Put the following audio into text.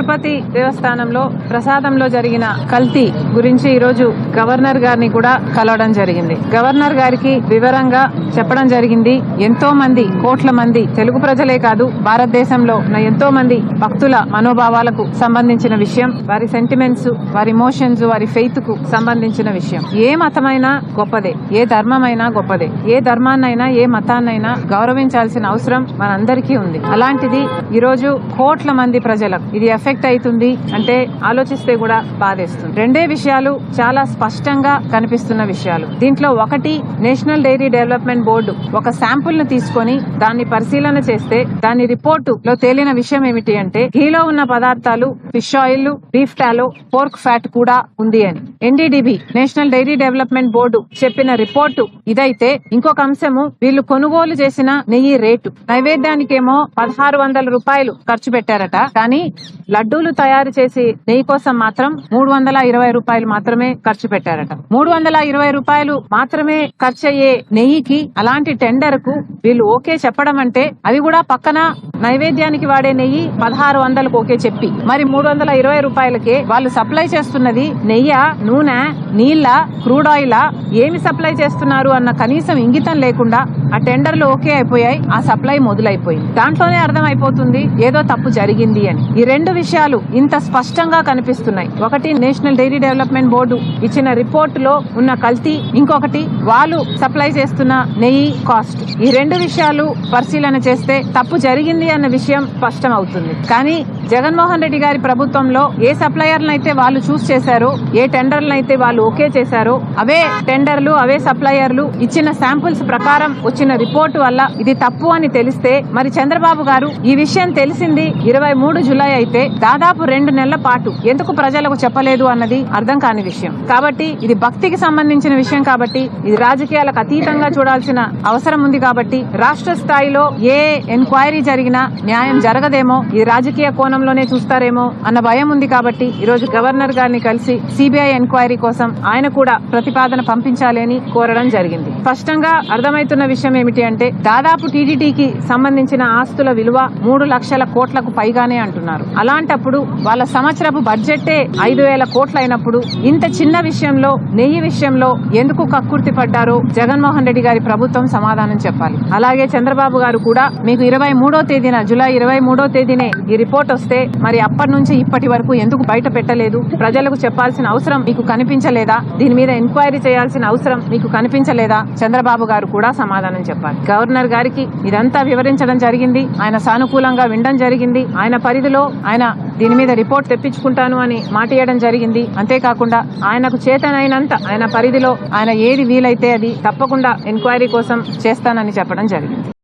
తిరుపతి దేవస్థానంలో ప్రసాదంలో జరిగిన కల్తీ గురించి ఈరోజు గవర్నర్ గారిని కూడా కలవడం జరిగింది. గవర్నర్ గారికి వివరంగా చెప్పడం జరిగింది. ఎంతో మంది కోట్ల మంది తెలుగు ప్రజలే కాదు భారతదేశంలో ఉన్న ఎంతో మంది భక్తుల మనోభావాలకు సంబంధించిన విషయం వారి సెంటిమెంట్స్ వారి ఇమోషన్స్ వారి ఫెయిత్కు సంబంధించిన విషయం. ఏ మతమైనా గొప్పదే ఏ ధర్మమైనా గొప్పదే ఏ ధర్మాన్నైనా ఏ మతాన్నైనా గౌరవించాల్సిన అవసరం మనందరికీ ఉంది. అలాంటిది ఈ రోజు కోట్ల మంది ప్రజలకు ఇది ఎఫెక్ట్ అవుతుంది అంటే ఆలోచిస్తే కూడా బాధేస్తుంది. రెండే విషయాలు చాలా స్పష్టంగా కనిపిస్తున్న విషయాలు. దీంట్లో ఒకటి నేషనల్ డైరీ డెవలప్మెంట్ బోర్డు ఒక శాంపుల్ను తీసుకొని దాన్ని పరిశీలన చేస్తే దాని రిపోర్టు లో తేలిన విషయం ఏమిటి అంటే ఘీలో ఉన్న పదార్థాలు fish oil beef tallow pork fat కూడా ఉంది అని. NDDB national dairy development board చెప్పిన రిపోర్టు ఇదైతే ఇంకొక అంశము వీళ్ళు కొనుగోలు చేసిన నెయ్యి రేటు. నైవేద్యానికేమో పదహారు వందల రూపాయలు ఖర్చు పెట్టారట కానీ లడ్డూలు తయారు చేసి నెయ్యి కోసం మాత్రం మూడు వందల ఇరవై రూపాయలు మాత్రమే ఖర్చు పెట్టారట. మూడు వందల ఇరవై రూపాయలు మాత్రమే ఖర్చు అయ్యే నెయ్యికి అలాంటి టెండర్కు వీళ్ళు ఓకే చెప్పడం అంటే అవి కూడా పక్కన నైవేద్యానికి వాడే నెయ్యి పదహారు వందలకు ఓకే చెప్పి. మరి మూడు వందల ఇరవై రూపాయలకే వాళ్ళు సప్లై చేస్తున్నది నెయ్య నూనె నీళ్ళ క్రూడ్ ఆయిల్? ఏమి సప్లై చేస్తున్నారు అన్న కనీసం ఇంగితం లేకుండా ఆ టెండర్లు ఓకే అయిపోయాయి ఆ సప్లై మొదలైపోయింది. దాంట్లోనే అర్థమైపోతుంది ఏదో తప్పు జరిగింది అని. ఈ రెండు విషయాలు ఇంత స్పష్టంగా కనిపిస్తున్నాయి. ఒకటి నేషనల్ డైరీ డెవలప్మెంట్ బోర్డు ఇచ్చిన రిపోర్ట్లో ఉన్న కల్తీ ఇంకొకటి వాళ్ళు సప్లై చేస్తున్న నెయ్యి కాస్ట్. ఈ రెండు విషయాలు పరిశీలన చేస్తే తప్పు జరిగింది అన్న విషయం స్పష్టం అవుతుంది కానీ జగన్మోహన్ రెడ్డి గారి ప్రభుత్వంలో ఏ సప్లయర్లను అయితే వాళ్ళు చూస్ చేశారో ఏ టెండర్లను అయితే వాళ్ళు ఓకే చేశారో అవే టెండర్లు అవే సప్లయర్లు ఇచ్చిన శాంపుల్స్ ప్రకారం వచ్చిన రిపోర్టు వల్ల ఇది తప్పు అని తెలిస్తే మరి చంద్రబాబు గారు ఈ విషయం తెలిసింది ఇరవై మూడు జులై అయితే దాదాపు రెండు నెలల పాటు. ఎందుకు ప్రజలకు చెప్పలేదు అన్నది అర్థం కాని విషయం. కాబట్టి ఇది భక్తికి సంబంధించిన విషయం కాబట్టి ఇది రాజకీయాలకు అతీతంగా చూడాల్సిన అవసరం ఉంది కాబట్టి రాష్ట్ర స్థాయిలో ఏ ఎంక్వైరీ జరిగినా న్యాయం జరగదేమో ఈ రాజకీయ కోణం కోణంలోనే చూస్తారేమో అన్న భయం ఉంది కాబట్టి ఈ రోజు గవర్నర్ గారిని కలిసి సిబిఐ ఎంక్వైరీ కోసం ఆయన కూడా ప్రతిపాదన పంపించాలి అని కోరడం జరిగింది. స్పష్టంగా అర్థమవుతున్న విషయం ఏమిటి అంటే దాదాపు టీడీటీకి సంబంధించిన ఆస్తుల విలువ మూడు లక్షల కోట్లకు పైగానే అంటున్నారు. అలాంటప్పుడు వాళ్ళ సంవత్సరపు బడ్జెట్టే ఐదు వేల కోట్లైనప్పుడు ఇంత చిన్న విషయంలో నెయ్యి విషయంలో ఎందుకు కక్కుర్తి పడ్డారో జగన్మోహన్ రెడ్డి గారి ప్రభుత్వం సమాధానం చెప్పాలి. అలాగే చంద్రబాబు గారు కూడా మీకు ఇరవై మూడో తేదీన జూలై ఇరవై మూడో తేదీనే ఈ రిపోర్ట్ వస్తే మరి అప్పటి నుంచి ఇప్పటి వరకు ఎందుకు బయట పెట్టలేదు? ప్రజలకు చెప్పాల్సిన అవసరం మీకు కనిపించలేదా? దీని మీద ఎంక్వైరీ చేయాల్సిన అవసరం మీకు కనిపించలేదా? చంద్రబాబు గారు కూడా సమాధానం చెప్పాలి. గవర్నర్ గారికి ఇదంతా వివరించడం జరిగింది. ఆయన సానుకూలంగా వినడం జరిగింది. ఆయన పరిధిలో ఆయన దీని మీద రిపోర్ట్ తెప్పించుకుంటాను అని మాట జరిగింది. అంతేకాకుండా ఆయనకు చేతనైనంత ఆయన పరిధిలో ఆయన ఏది వీలైతే అది తప్పకుండా ఎంక్వైరీ కోసం చేస్తానని చెప్పడం జరిగింది.